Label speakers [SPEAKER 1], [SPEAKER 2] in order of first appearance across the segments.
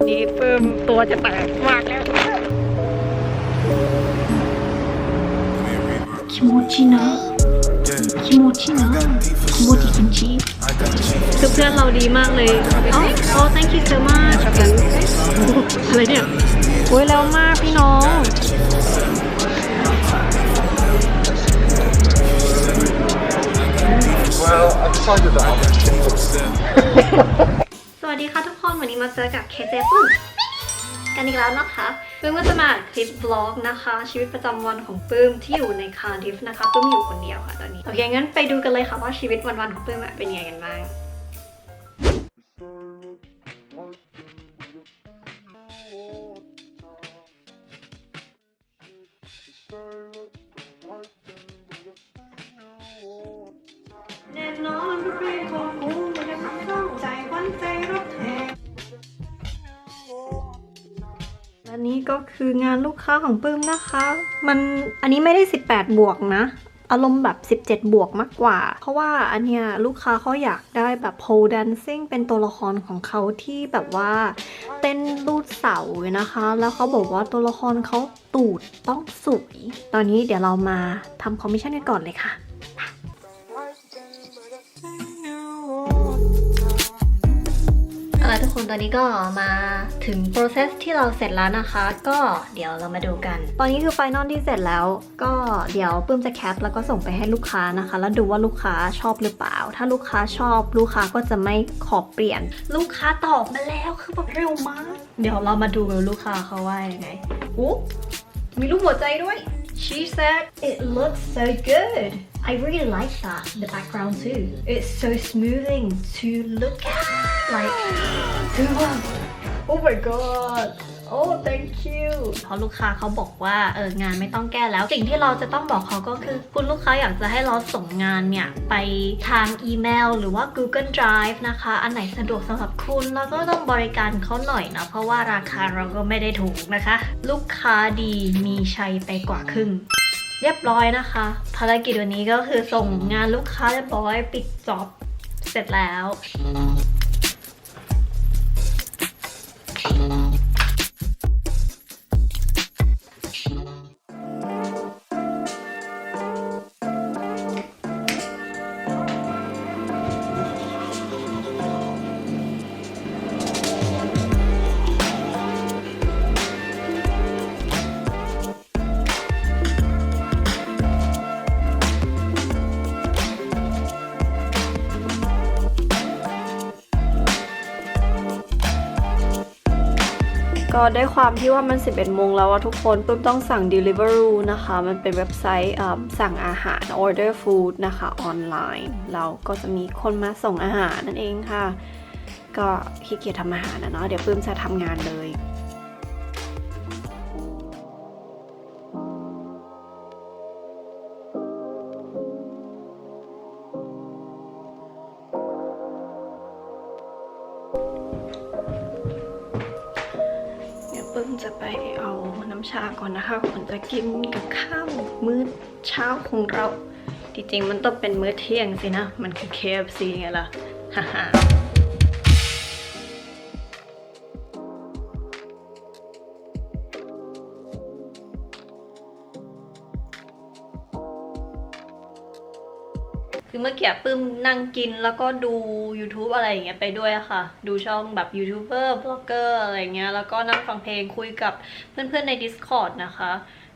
[SPEAKER 1] อนนี้ปึ้มตัวจะแตกมากแล้ว
[SPEAKER 2] คิโมจินะคิโมจินะคิโมจิคินชิ
[SPEAKER 1] คือเพื่อนเราดีมากเลยอ๋อโอ้ thank you so much อะไรเนี่ยโอ้ยแล้วมากพี่น้อง
[SPEAKER 3] ว้าว I've decided
[SPEAKER 1] สวัสดีค่ะทุกคนวันนี้มาเจอกับเคเจปุ้มกันอีกแล้วนะคะปึ้มก็จะมาคลิปบล็อกนะคะ ชีวิตประจำวันของปื้มที่อยู่ในคาร์ดิฟนะคะปื้มอยู่คนเดียวค่ะตอนนี้โอเคงั้นไปดูกันเลยค่ะว่าชีวิตวันๆของปื้มเป็นยังไงกันบ้าง ก็คืองานลูกค้าของปื้มนะคะ มันอันนี้ไม่ได้ 18 บวกนะ อารมณ์แบบ 17 บวกมากกว่า เพราะว่าอันเนี้ยลูกค้าเขาอยากได้แบบ pole dancing เป็นตัวละครของเขาที่แบบว่าเต้นลูดเสาเลยนะคะ แล้วเขาบอกว่าตัวละครเขาตูดต้องสวย ตอนนี้เดี๋ยวเรามาทำคอมมิชชั่นกันก่อนเลยค่ะ ตอนนี้ก็มาถึง process ที่เราเสร็จแล้วนะคะ ก็เดี๋ยวเรามาดูกัน ตอนนี้คือ final ที่เสร็จแล้ว ก็เดี๋ยวปื้มจะแคปแล้วก็ส่งไปให้ลูกค้านะคะ แล้วดูว่าลูกค้าชอบหรือเปล่า ถ้าลูกค้าชอบลูกค้าก็จะไม่ขอเปลี่ยน ลูกค้าตอบมาแล้วคือแบบเร็วมาก เดี๋ยวเรามาดูกันลูกค้าเขาว่ายังไงอู้มีรูปหัวใจด้วย She said it looks so good I really like that the background too it's so smoothing to look at like oh my god oh thank you เพราะลูกค้าเขาบอกว่าเอองานไม่ต้องแก้แล้ว สิ่งที่เราจะต้องบอกเขาก็คือ คุณลูกค้าอยากจะให้เราส่งงานเนี่ย ไปทางอีเมล หรือว่า Google Drive นะคะ อันไหนสะดวกสำหรับคุณเราก็ต้องบริการเขาหน่อยนะ เพราะว่าราคาเราก็ไม่ได้ถูกนะคะ ลูกค้าดีมีชัยไปกว่าครึ่ง เรียบร้อยนะคะ ภารกิจวันนี้ก็คือส่งงานลูกค้าเรียบร้อย ปิดจ็อบเสร็จแล้ว ก็ได้ความที่ว่ามัน 11โมงแล้วอะทุกคนปุ้มต้องสั่ง Deliveroo นะคะ มันเป็นเว็บไซต์สั่งอาหาร Order Food นะคะออนไลน์เราก็จะมีคนมาส่งอาหารนั่นเองค่ะ ก็ขี้เกียจทำอาหารนะเนาะเดี๋ยวปื้มจะทำงานเลย เดี๋ยวปึ้มจะไปเอาน้ำชาก่อนนะคะก่อนจะกินกับข้าวมื้อเช้าของเรา จริงๆมันต้องเป็นมื้อเที่ยงสินะ มันคือ KFC ไงล่ะฮ่า อเมื่อกี้ปึ้มนั่งกินแล้วก็ดู YouTube อะไรอย่างเงี้ยไปด้วยอะค่ะ ดูช่องแบบยูทูบเบอร์บล็อกเกอร์อะไรเงี้ยแล้วก็นั่งฟังเพลงคุยกับเพื่อนๆใน Discord นะคะ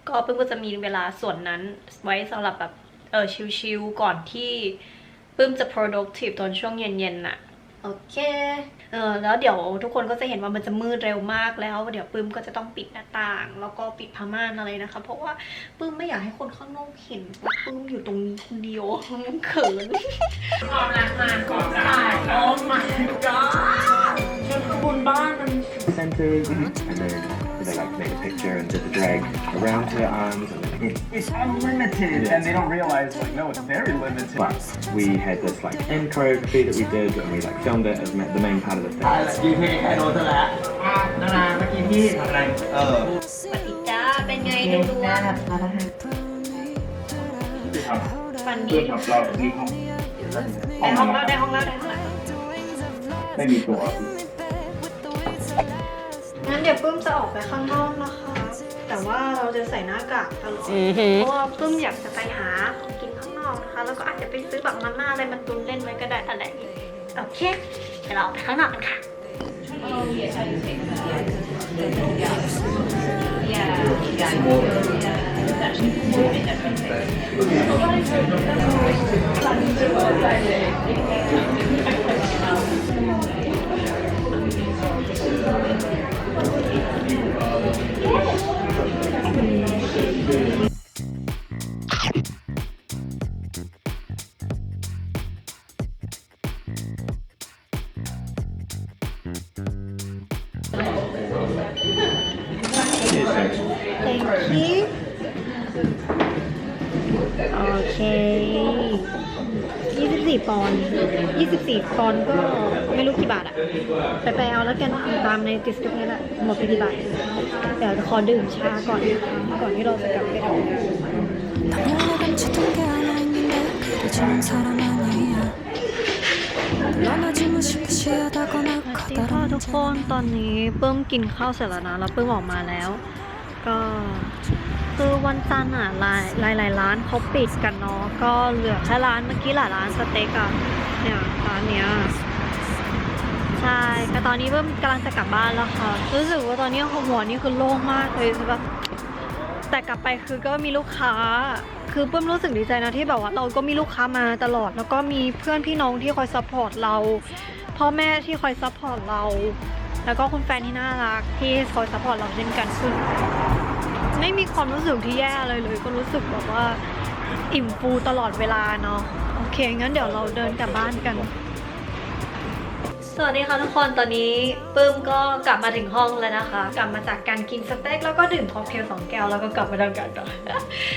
[SPEAKER 1] ก็ปื้มก็จะมีเวลาส่วนนั้นไว้สำหรับแบบเออชิลๆก่อนที่ปื้มจะ productive ตอนช่วงเย็นๆน่ะ โอเค เออแล้วเดี๋ยวทุกคนก็จะเห็นว่ามันจะมืดเร็วมากแล้ว เดี๋ยวปื้มก็จะต้องปิดหน้าต่าง แล้วก็ปิดผ้าม่านอะไรนะคะ เพราะว่าปื้มไม่อยากให้คนข้างนอกเห็นว่าปื้มอยู่ตรงนี้คนเดียวมันเขิน
[SPEAKER 4] centers and then they like make a picture and did the drag around her arms and then
[SPEAKER 5] It's unlimited, and they don't realize, like, no, it's very limited.
[SPEAKER 4] but we had this like end choreography that we did and we like filmed it as ma- the main part of the thing
[SPEAKER 5] กี่เพลงใครโดนซะแล้วนานาเมื่อกี้พี่ทำอะไรเออ
[SPEAKER 1] สวัสดีจ้าเป็นไงดูดวง
[SPEAKER 5] ที่ท
[SPEAKER 1] วันำนี้
[SPEAKER 5] เพื่อนทำเราที่ห้อง
[SPEAKER 1] ในห้องเราได้ห้องเราได้ห้องเรา
[SPEAKER 5] ไม่มีตัว
[SPEAKER 1] ดี๋ยวปื้มจะออกไปข้างนอกนะคะ แต่ว่าเราจะใส่หน้ากากตลอดเพราะว่าปื้มอยากจะไปหาของกินข้างนอกนะคะ แล้วก็อาจจะไปซื้อแบบมาม่าอะไรมาตุนเล่นไว้ก็ได้อะไรอย่างเงี้ยโอเค เดี๋ยวเราออกไปข้างนอกกันค่ะ thank you โอเค24ปอนด์24ปอนด์ก็ไม่รู้กี่บาทอะไปไปเอาแล้วกันตามในดิสคริปชันละหมดไปกี่บาท เดี๋ยวขอดื่มชาก่อนนะคะก่อนที่เราจะกลับไปทำงาน
[SPEAKER 6] 당연하게 치던 게 하나 있는데 그리지는 사람 아니야 너나 무시무시하다거나
[SPEAKER 1] สวัสดีค่ะ
[SPEAKER 6] 커다란
[SPEAKER 1] ทุกคนตอนนี้เปิ้มกินข้าวเสร็จแล้วนะแล้วเปิ้มออกมาแล้ว ก็คือวันจันทร์อ่ะหลายหลายหลายร้านเขาปิดกันเนาะก็เหลือแค่ร้านเมื่อกี้แหละร้านสเต็กอะเนี่ยร้านเนี้ย ใช่แต่ตอนนี้เปิ้มกำลังจะกลับบ้านแล้วค่ะ รู้สึกว่าตอนนี้หัวนี่คือโล่งมากเลยคือแบบแต่กลับไปคือก็มีลูกค้า คือเปิ้มรู้สึกดีใจนะที่แบบว่าเราก็มีลูกค้ามาตลอด แล้วก็มีเพื่อนพี่น้องที่คอยซัพพอร์ตเรา พ่อแม่ที่คอยซัพพอร์ตเรา แล้วก็คุณแฟนที่น่ารักที่คอยซัพพอร์ตเราเช่นกันคือไม่มีความรู้สึกที่แย่เลยเลย ก็รู้สึกแบบว่าอิ่มฟูตลอดเวลาเนาะ โอเคงั้นเดี๋ยวเราเดินกลับบ้านกัน สวัสดีค่ะทุกคนตอนนี้ปื้มก็กลับมาถึงห้องแล้วนะคะ กลับมาจากการกินสเต็กแล้วก็ดื่มค็อกเทลสองแก้วแล้วก็กลับมาทำการต่อ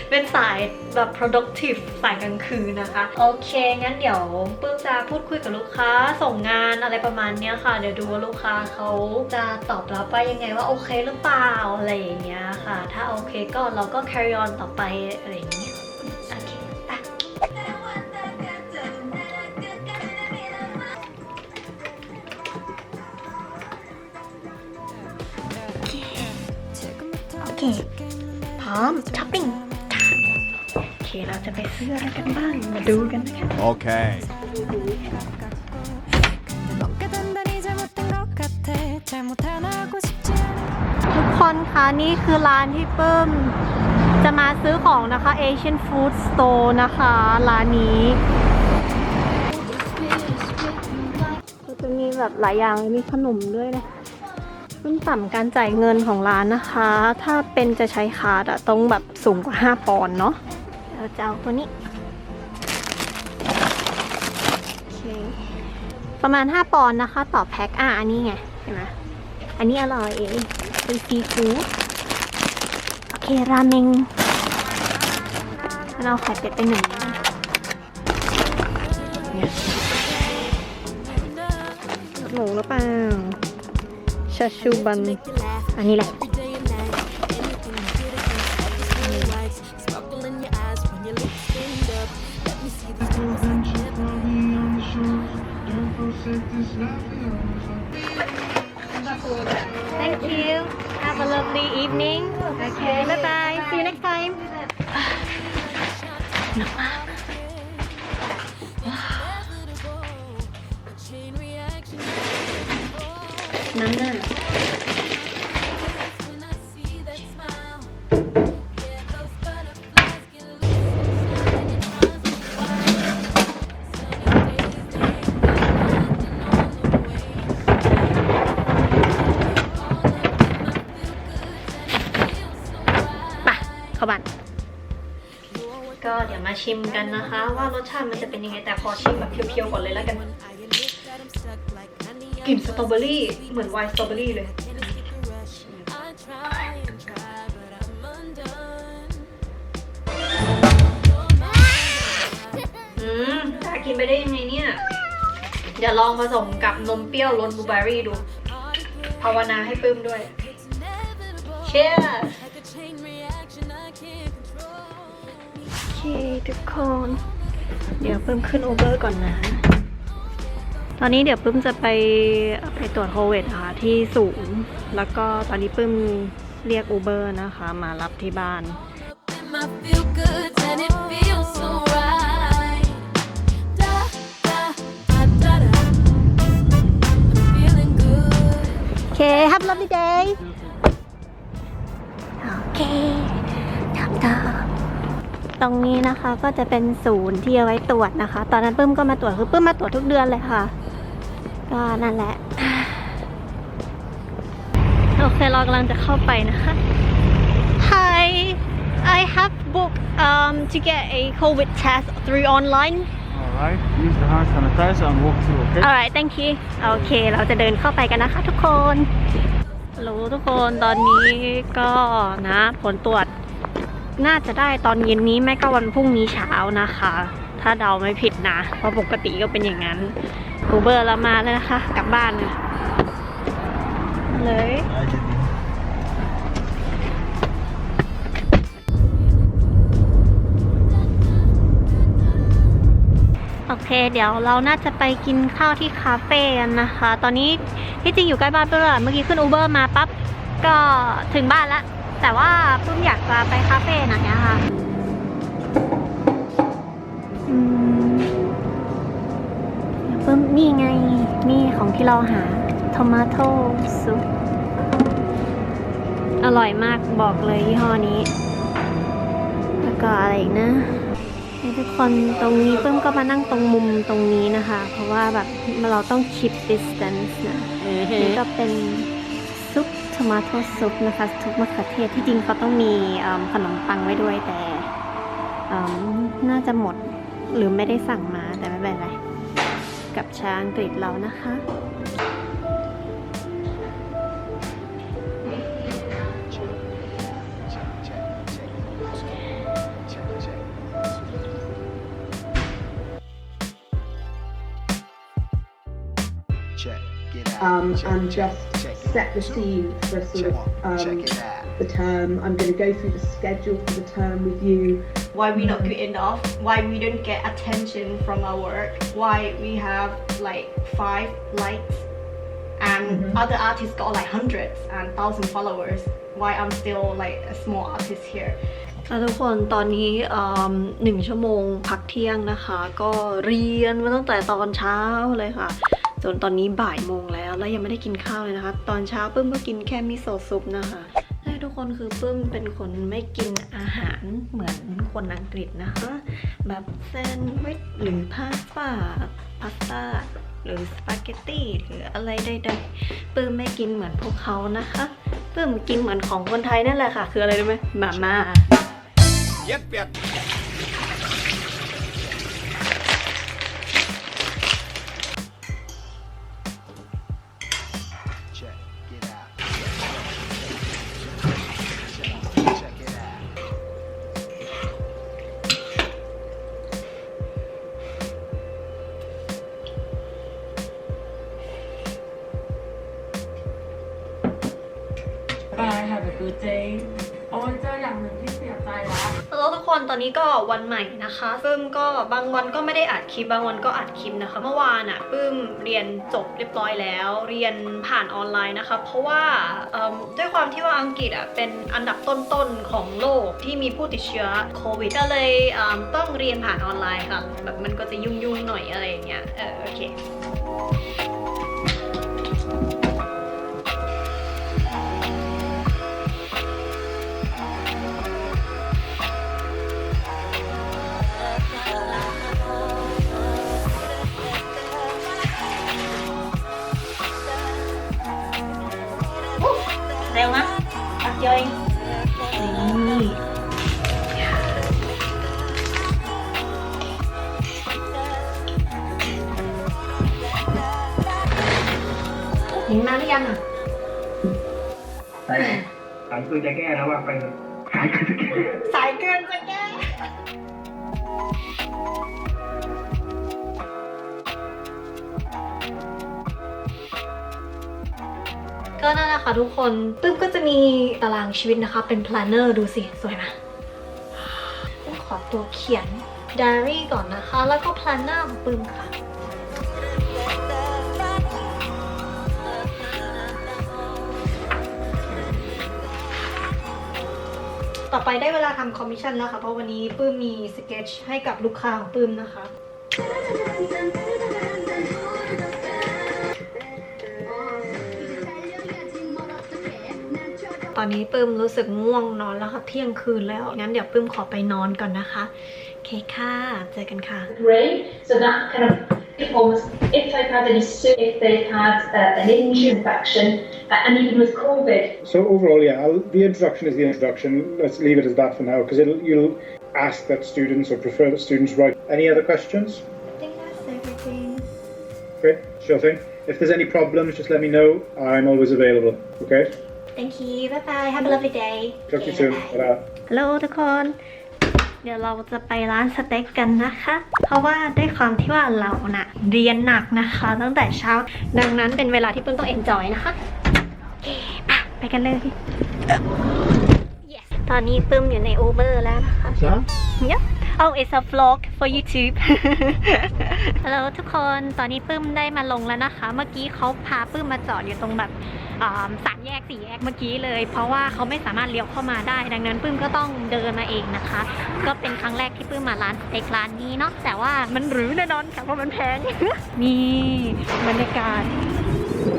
[SPEAKER 1] เป็นสายแบบ productive สายกลางคืนนะคะ โอเค งั้นเดี๋ยวปื้มจะพูดคุยกับลูกค้าส่งงานอะไรประมาณเนี้ยค่ะ เดี๋ยวดูว่าลูกค้าเขาจะตอบรับว่ายังไงว่าโอเคหรือเปล่าอะไรอย่างเงี้ยค่ะ ถ้าโอเคก็เราก็ carry on ต่อไปอะไรอย่างเงี้ย อมช้อปปิ้งโอเค เราจะไปซื้ออะไรกันบ้าง มาดูกันนะคะ
[SPEAKER 2] Okay.
[SPEAKER 6] 먹게 단단히 잘못된 것 같아 잘못 하나 하고 싶지 않아
[SPEAKER 1] ทุกคนคะนี่คือร้านที่เปิ้มจะมาซื้อของนะคะ Asian Food Store นะคะ ร้านนี้ก็จะมีแบบหลายอย่างมีขนมด้วยนะ ขึ้นต่ำการจ่ายเงินของร้านนะคะ ถ้าเป็นจะใช้คาร์ดอะต้องแบบสูงกว่า 5 ปอนด์เนาะเราจะเอาตัวนี้โอเคประมาณ 5 ปอนด์นะคะ ต่อแพ็คอะอันนี้ไงเห็นไหมอันนี้อร่อยเป็นซีฟู้ดโอเค ราเมงเอาไข่เป็ดไปหนึ่ง ชาชูบันอันนี้แหละ Thank you. Have a lovely evening. Okay, bye bye. See you next time. ห ชิมกันนะคะ ว่ารสชาติมันจะเป็นยังไงแต่ขอชิมแบบเพียวๆก่อนเลยแล้วกันกลิ่นสตรอเบอรี่เหมือนไวน์สตรอเบอรี่เลยอืมถ้ากินไปได้ยังไงเนี่ยเดี๋ยวลองผสมกับนมเปรี้ยวรสบลูเบอร์รี่ดู ภาวนาให้ปลื้มด้วย เชียร์ ทุกคน เดี๋ยวเพิ่มขึ้นโอเบอร์ก่อนนะ ตอนนี้เดี๋ยวปื้มจะไปไปตรวจโควิดค่ะที่ศูนย์แล้วก็ตอนนี้ปื้มเรียกอูเบอร์นะคะ มารับที่บ้าน
[SPEAKER 6] I feel good and it feels so right. Da, da, da, da, da. I'm feeling good.
[SPEAKER 1] โอเค Have a lovely day โอเคทำตาม ตรงนี้นะคะก็จะเป็นศูนย์ที่เอาไว้ตรวจนะคะ ตอนนั้นปื้มก็มาตรวจคือปื้มมาตรวจทุกเดือนเลยค่ะ ก็นั่นแหละ โอเคเรากำลังจะเข้าไปนะคะ Hi I have booked um to get a COVID test through online
[SPEAKER 3] Alright, use the hand sanitizer and walk through, okay?
[SPEAKER 1] alright thank you โอเค เราจะเดินเข้าไปกันนะคะทุกคนรู้ทุกคนตอนนี้ก็นะ ผลตรวจ น่าจะได้ตอนเย็นนี้ไม่ก็วันพรุ่งนี้เช้านะคะ ถ้าเดาไม่ผิดนะ เพราะปกติก็เป็นอย่างนั้นอูเบอร์เรามาแล้วนะคะ กลับบ้านเลยโอเค เดี๋ยวเราน่าจะไปกินข้าวที่คาเฟ่กันนะคะ ตอนนี้ที่จริงอยู่ใกล้บ้านเพื่อนเมื่อกี้ขึ้นอูเบอร์มาปั๊บก็ถึงบ้านแล้ว แต่ว่าเพิ่งอยากจะไปคาเฟ่หน่อยนะคะอืมเพิ่มนี่ไง นี่ของที่เราหาทอมาโต้ซุปอร่อยมากบอกเลยยี่ห้อนี้ แล้วก็อะไรอีกนะให้ทุกคนตรงนี้เพิ่มก็มานั่งตรงมุมตรงนี้นะคะ เพราะว่าแบบเราต้อง keep distance นะนี่ก็เป็นซุปท มาโต้ซุปนะคะซุปมะเขือเทศที่จริงเขาต้องมีเอิ่มขนมปังไว้ด้วยแต่เอิ่มน่าจะหมดหรือไม่ได้สั่งมาแต่ไม่เป็นไร กับชาอังกฤษเรานะคะ
[SPEAKER 7] um, and just set the scene for sort of um, the term. I'm going to go through the schedule for the term with you.
[SPEAKER 1] why we not good enough, why we don't get attention from our work, why we have like five likes and other artists got like hundreds and thousand followers, why I'm still like a small artist here. ทุกคนตอนนี้หนึ่งชั่วโมงพักเที่ยงนะคะ ก็เรียนมาตั้งแต่ตอนเช้าเลยค่ะ จนตอนนี้บ่ายโมงแล้ว แล้วยังไม่ได้กินข้าวเลยนะคะ ตอนเช้าปื้มก็กินแค่มิโซะซุปนะคะและทุกคนคือปื้มเป็นคนไม่กินอาหารเหมือนคนอังกฤษนะคะ แบบแซนด์วิชหรือพาสต้าพาสต้าหรือสปาเกตตี้หรืออะไรใดๆปื้มไม่กินเหมือนพวกเขานะคะปื้มกินเหมือนของคนไทยนั่นแหละค่ะ คืออะไรรู้ไหมมาม่า
[SPEAKER 8] Bye
[SPEAKER 1] ปื้มก็บางวันก็ไม่ได้อัดคลิป บางวันก็อัดคลิปนะคะ เมื่อวานอะปื้มเรียนจบเรียบร้อยแล้ว เรียนผ่านออนไลน์นะคะ เพราะว่าด้วยความที่ว่าอังกฤษอะเป็นอันดับต้นๆของโลกที่มีผู้ติดเชื้อโควิด ก็เลยเต้องเรียนผ่านออนไลน์ค่ะ แบบมันก็จะยุ่งๆหน่อยอะไรอย่างเงี้ย เออโอเค หนิงมาหรือยังอะ
[SPEAKER 4] ไปไหนสายคือจะแก้แล้วว่าไปสายคือจะแก้
[SPEAKER 1] สายเกินจะ ก็นั่นแหละค่ะทุกคนปึ้มก็จะมีตารางชีวิตนะคะ เป็น planner ดูสิ สวยไหมขอตัวเขียน diary ก่อนนะคะ แล้วก็ planner ของปึ้มค่ะต่อไปได้เวลาทำคอมมิชชั่นแล้วค่ะ เพราะวันนี้ปื้มมีสเก็ตช์ให้กับลูกค้าของปื้มนะคะ อนนี้ปื้มรู้สึกง่วงนอนแล้วค่ะเที่ยงคืนแล้ว งั้นเดี๋ยวปื้มขอไปนอนก่อนนะคะโอเคค่ะ เจอกันค่ะ
[SPEAKER 2] Grey, so that kind of almost if they've had any soup, if they've had uh, an injury infection, uh, and even with COVID,
[SPEAKER 9] So overall, yeah, I'll, the introduction is the introduction. Let's leave it as that for now, because you'll ask that students or prefer that students write. Any other questions?
[SPEAKER 1] I think that's everything
[SPEAKER 9] Okay, sure thing. If there's any problems, just let me know. I'm always available. Okay.
[SPEAKER 1] Thank you bye bye have a lovely day
[SPEAKER 9] Talk to you soon. Ta-ra.
[SPEAKER 1] ฮัลโหลทุกคน เดี๋ยวเราจะไปร้านสเต็กกันนะคะ เพราะว่าด้วยความที่ว่าเราน่ะ เรียนหนักนะคะ ตั้งแต่เช้า ดังนั้นเป็นเวลาที่เพิ่งต้องเอนจอยนะคะโอเคไปไปกันเลย yes ตอนนี้ปึ้มอยู่ใน Uber แล้วนะคะ Yep. Oh, it's a vlog for YouTube. ฮัลโหลทุกคน ตอนนี้ปื้มได้มาลงแล้วนะคะ เมื่อกี้เขาพาปื้มมาจอดอยู่ตรงแบบอ่า สามแยกสี่แยกเมื่อกี้เลย เพราะว่าเขาไม่สามารถเลี้ยวเข้ามาได้ ดังนั้นปื้มก็ต้องเดินมาเองนะคะ ก็เป็นครั้งแรกที่ปื้มมาร้านสเต็กร้านนี้เนาะแต่ว่ามันหรูแน่นอนค่ะเพราะมันแพงนี่บรรยากาศ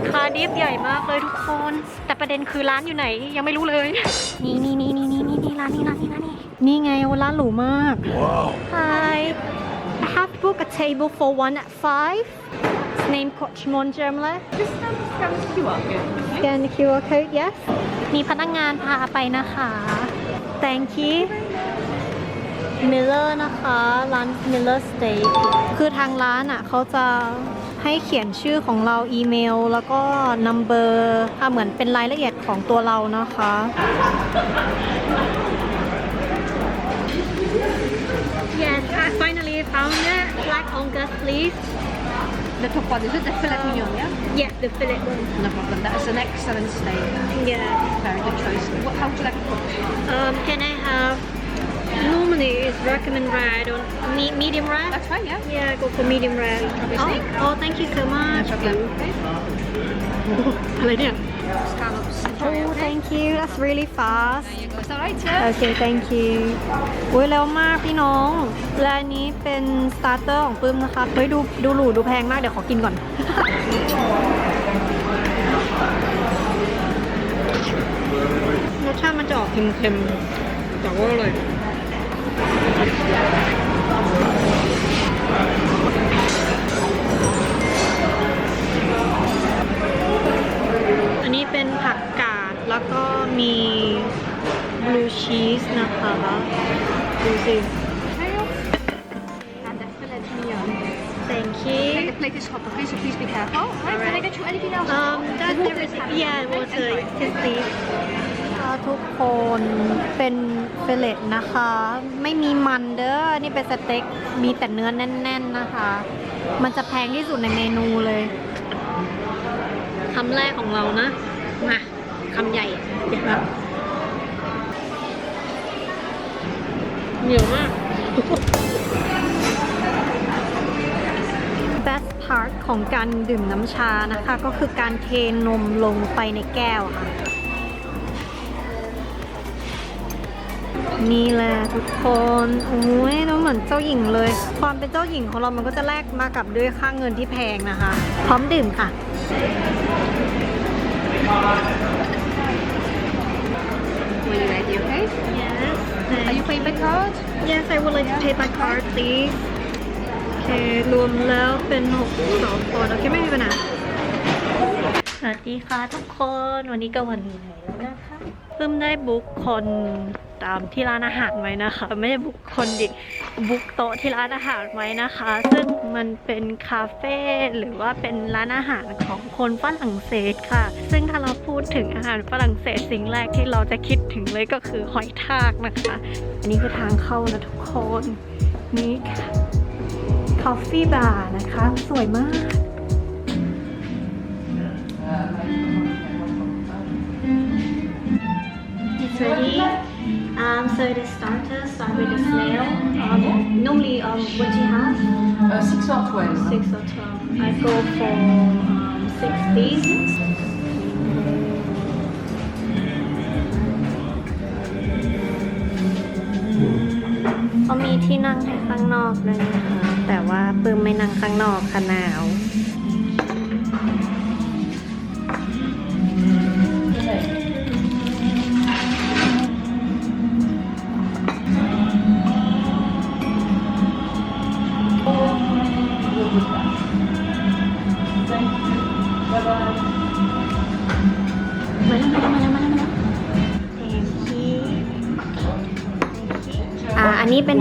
[SPEAKER 1] คาร์ดิฟใหญ่มากเลยทุกคน แต่ประเด็นคือร้านอยู่ไหนยังไม่รู้เลย นี่นี่นี่นี่นี่นี่นี่ร้านนี้ร้านนี้ร้านนี้นี่ไงร้านหรูมาก Hi I have booked a table for one at five It's name Kochmon Germle
[SPEAKER 8] Just um, scan the QR code.
[SPEAKER 1] Scan the QR code yes มีพนักงานพาไปนะคะ Thank you Miller นะคะร้าน Miller Steak คือทางร้านอะเขาจะให้เขียนชื่อของเราอีเมล แล้วก็ number อะเหมือนเป็นรายละเอียดของตัวเรานะคะ Yes I finally found it Black Angus please
[SPEAKER 8] The top one, is it the filet mignon, yeah?
[SPEAKER 1] Yeah the fillet one
[SPEAKER 8] No problem, that is an excellent steak.
[SPEAKER 1] Yeah
[SPEAKER 8] Very good choice. What, how would you like it cooked?
[SPEAKER 1] Um, can I have? Normally it's recommend red or me- medium rare.
[SPEAKER 8] That's fine, yeah?
[SPEAKER 1] Yeah, go for medium rare.
[SPEAKER 8] Obviously.
[SPEAKER 1] Oh, oh, thank you so
[SPEAKER 8] No
[SPEAKER 1] much.
[SPEAKER 8] problem. Okay.
[SPEAKER 1] อะไรเนี่ย
[SPEAKER 8] Scallops.
[SPEAKER 1] Oh, thank you. That's really fast.
[SPEAKER 8] There you go. Is that right, yeah?
[SPEAKER 1] Okay, thank you. อุ้ยเร็วมากพี่น้อง และอันนี้เป็นสตาร์เตอร์ของปื้มนะคะ เฮ้ยดูดูหรูดูแพงมาก เดี๋ยวขอกินก่อน รสชาติมันจะออกเค็มๆแต่ว่าอร่อย แล้วก็มีบลูชีสนะคะดูสิ
[SPEAKER 8] And the filet mignon.
[SPEAKER 1] thank
[SPEAKER 8] Okay,
[SPEAKER 1] you
[SPEAKER 8] the plate is hot, okay, so please be careful. Right, can I get you anything else?
[SPEAKER 1] um that's everything yeah water yes please ค่ะทุกคนเป็นเฟลเลตนะคะ ไม่มีมันเด้อ นี่เป็นสเต็ก มีแต่เนื้อแน่น ๆนะคะ มันจะแพงที่สุดในเมนูเลย คำแรกของเรานะ มา คำใหญ่เดี๋ยวแบบเหนียวมาก best part ของการดื่มน้ำชานะคะ ก็คือการเทนมลงไปในแก้วค่ะ นี่แหละทุกคนโอ้ยเราเหมือนเจ้าหญิงเลย ความเป็นเจ้าหญิงของเรามันก็จะแลกมากับด้วยค่าเงินที่แพงนะคะ พร้อมดื่มค่ะ yes I would like to pay by card please โอเครวมแล้วเป็น62คนโอเคไม่มีปัญหาสวัสดีค่ะทุกคนวันนี้ก็วันไหนแล้วนะคะเพิ่มได้บุ๊กคน ตามที่ร้านอาหารไว้นะคะ ไม่ได้บุกคนดิบุกโต๊ะที่ร้านอาหารไว้นะคะ ซึ่งมันเป็นคาเฟ่หรือว่าเป็นร้านอาหารของคนฝรั่งเศสค่ะ ซึ่งถ้าเราพูดถึงอาหารฝรั่งเศสสิ่งแรกที่เราจะคิดถึงเลยก็คือหอยทากนะคะ อันนี้คือทางเข้านะทุกคนนี่ค่ะคอฟฟี่บาร์นะคะ สวยมาก It's ready. Um, so the starter start with the snail. Um, normally, um, what do you have?
[SPEAKER 8] Uh, six or twelve.
[SPEAKER 1] Six or twelve. I go for um, six pieces. เขามีที่นั่งให้ข้างนอกด้วยนะคะแต่ว่าปื้มไม่นั่งข้างนอกค่ะหนาว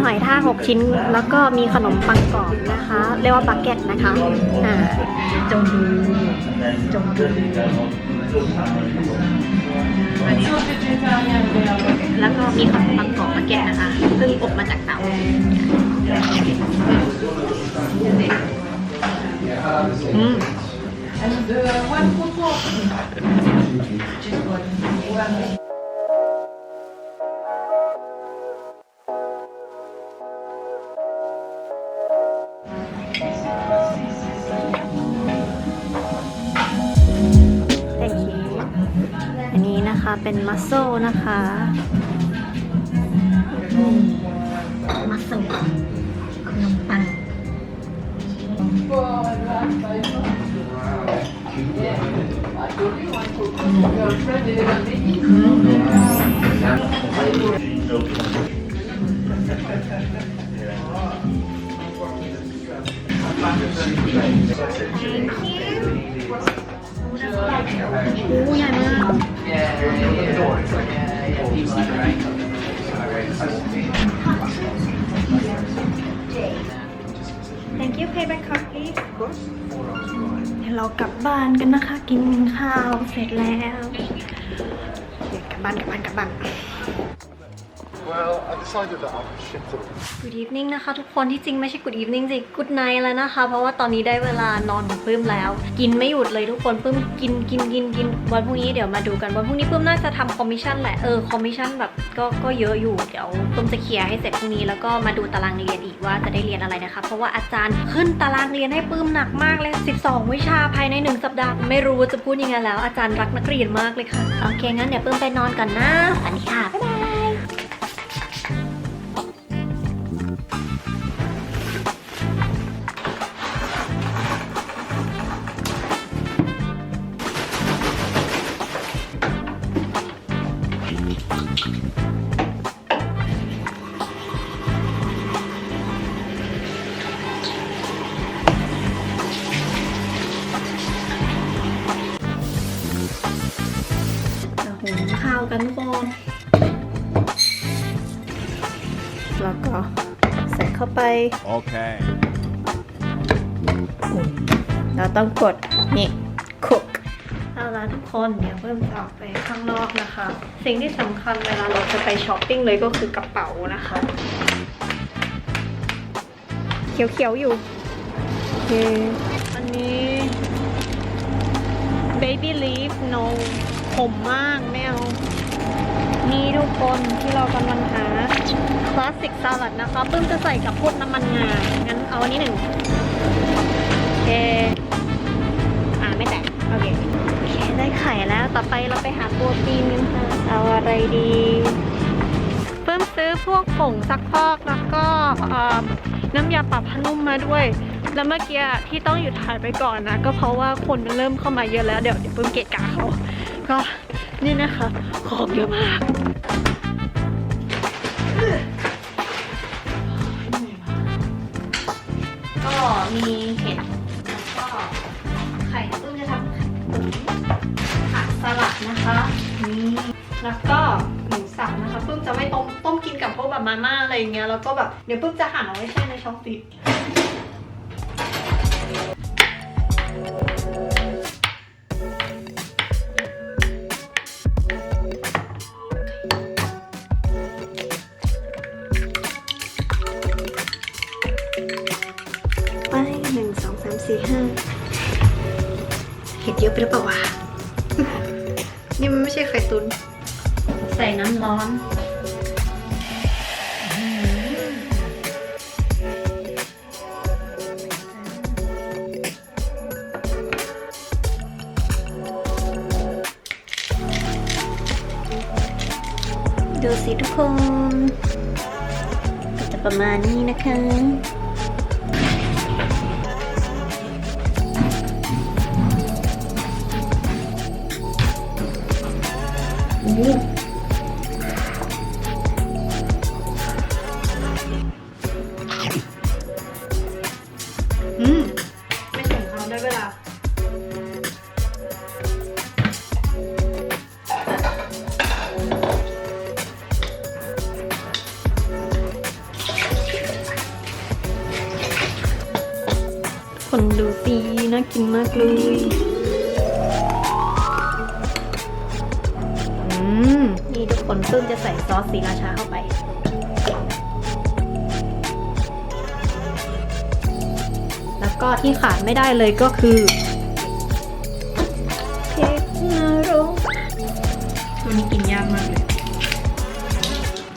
[SPEAKER 1] หอยทากหกชิ้น แล้วก็มีขนมปังกรอบนะคะ เรียกว่าบักเก็ตนะคะอ่าจงดูจงดูแล้วก็มีขนมปังกรอบบักเก็ตนะคะเพิ่งอบมาจากเตาอืม thank โซ่นะคะมัสโซขนมปัง โอ้ใหญ่มาก Thank you pay back card please เดี๋ยวเรากลับบ้านกันนะคะ กินข้าวเสร็จแล้วเดี๋ยวกลับบ้านกลับบ้านกลับบ้าน
[SPEAKER 3] Well, I decided that I would shift it.
[SPEAKER 1] Good evening นะคะ ทุกคนที่จริงไม่ใช่ Good evening สิ Good night แล้วนะคะ เพราะว่าตอนนี้ได้เวลานอนของปื้มแล้ว กินไม่หยุดเลยทุกคนปื้มกินกินกินกินวันพรุ่งนี้เดี๋ยวมาดูกันวันพรุ่งนี้ปื้มน่าจะทำคอมมิชชั่นแหละเออคอมมิชชั่นแบบก็ก็เยอะอยู่เดี๋ยวปื้มจะเคลียร์ให้เสร็จพรุ่งนี้แล้วก็มาดูตารางเรียนอีกว่าจะได้เรียนอะไรนะคะ เพราะว่าอาจารย์ขึ้นตารางเรียนให้ปื้มหนักมากเลย 12 วิชาภายใน 1 สัปดาห์ ไม่รู้ว่าจะพูดยังไงแล้วอาจารย์รักนักเรียนมากเลยค่ะโอเคงั้นเดี๋ยวปื้มไปนอนก่อนนะสวัสดีค่ะบ๊ายบาย ส่เข้าไป
[SPEAKER 3] Okay.
[SPEAKER 1] อุ่นเราต้องกดนี่คุกเอาละทุกคนเดี๋ยวเพิ่มจะออกไปข้างนอกนะคะ สิ่งที่สำคัญเวลาเราจะไปช้อปปิ้งเลยก็คือกระเป๋านะคะ เขียวๆอยู่โอเคอันนี้ baby leaf no ผมมากไม่เอา นี่ทุกคนที่เรากำลังหา คลาสสิกสลัดนะคะเพิ่งจะใส่กับพวกน้ำมันงา งั้นเอาอันนี้หนึ่งโอเค อ่าไม่แตกโอเคโอเค ได้ไข่แล้ว ต่อไปเราไปหาโปรตีนกันค่ะ เอาอะไรดีเพิ่มซื้อพวกผงซักฟอกแล้วก็น้ำยาปรับผ้านุ่มมาด้วย แล้วเมื่อกี้ที่ต้องหยุดถ่ายไปก่อนนะ ก็เพราะว่าคนมันเริ่มเข้ามาเยอะแล้ว เดี๋ยวเดี๋ยวเพิ่มเกะกะเขา ก็นี่นะคะ ของเยอะมาก มีเห็ดแล้วก็ไข่ตุ้มจะทำผักสลัดนะคะนี่แล้วก็หมูสับนะคะปุ้มจะไม่ต้มต้มกินกับพวกแบบมาม่าอะไรอย่างเงี้ยแล้วก็แบบเดี๋ยวปุ้มจะหั่นเอาไว้แช่ในช่องฟรี ดูสิทุกคน ก็จะประมาณนี้นะคะอื อสสีราชาเข้าไปแล้วก็ที่ขาดไม่ได้เลยก็คือเพชรนรกตัวนี้กินยากมากเลย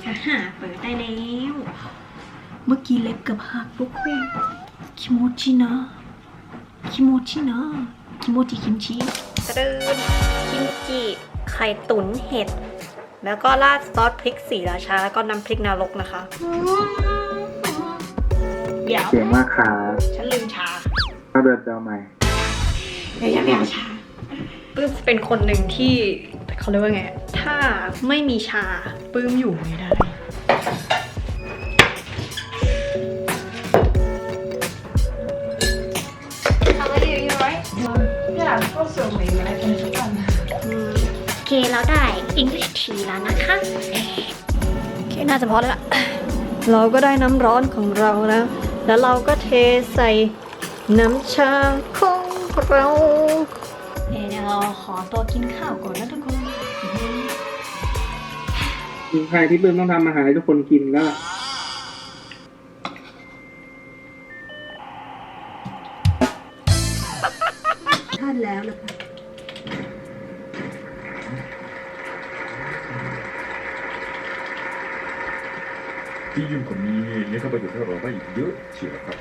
[SPEAKER 1] ฮ่าฮ่าเปิดได้แล้วเมื่อกี้เล็บเกับหักทุกคนคิโมจินะคิโมจินะคิโมจิคิมชิตะเดินคิมจิไข่ตุ๋นเห็ด แล้วก็ราดซอสพริกสีราชาแล้วก็น้ำพริกนรกนะคะ เดี๋ยว
[SPEAKER 4] เสียงมากค่ะ
[SPEAKER 1] ฉันลืมชา
[SPEAKER 4] ถ้าเดินเจอใหม่
[SPEAKER 1] เดี๋ยวยังไม่เอาชาปื้มเป็นคนหนึ่งที่เขาเรียกว่าไง ถ้าไม่มีชาปื้มอยู่ไม่ได้ เคเราได้ English tea แล้วนะคะโอเคน่าจะพอแล้วล่ะเราก็ได้น้ำร้อนของเราแล้ว แล้วเราก็เทใส่น้ำชาของเราเดี๋ยวเราขอตัวกินข้าวก่อนนะทุกคน
[SPEAKER 5] ใครที่เพิ่มต้องทำอาหารให้ทุกคนกินก็
[SPEAKER 7] ท่
[SPEAKER 3] ชน์ใ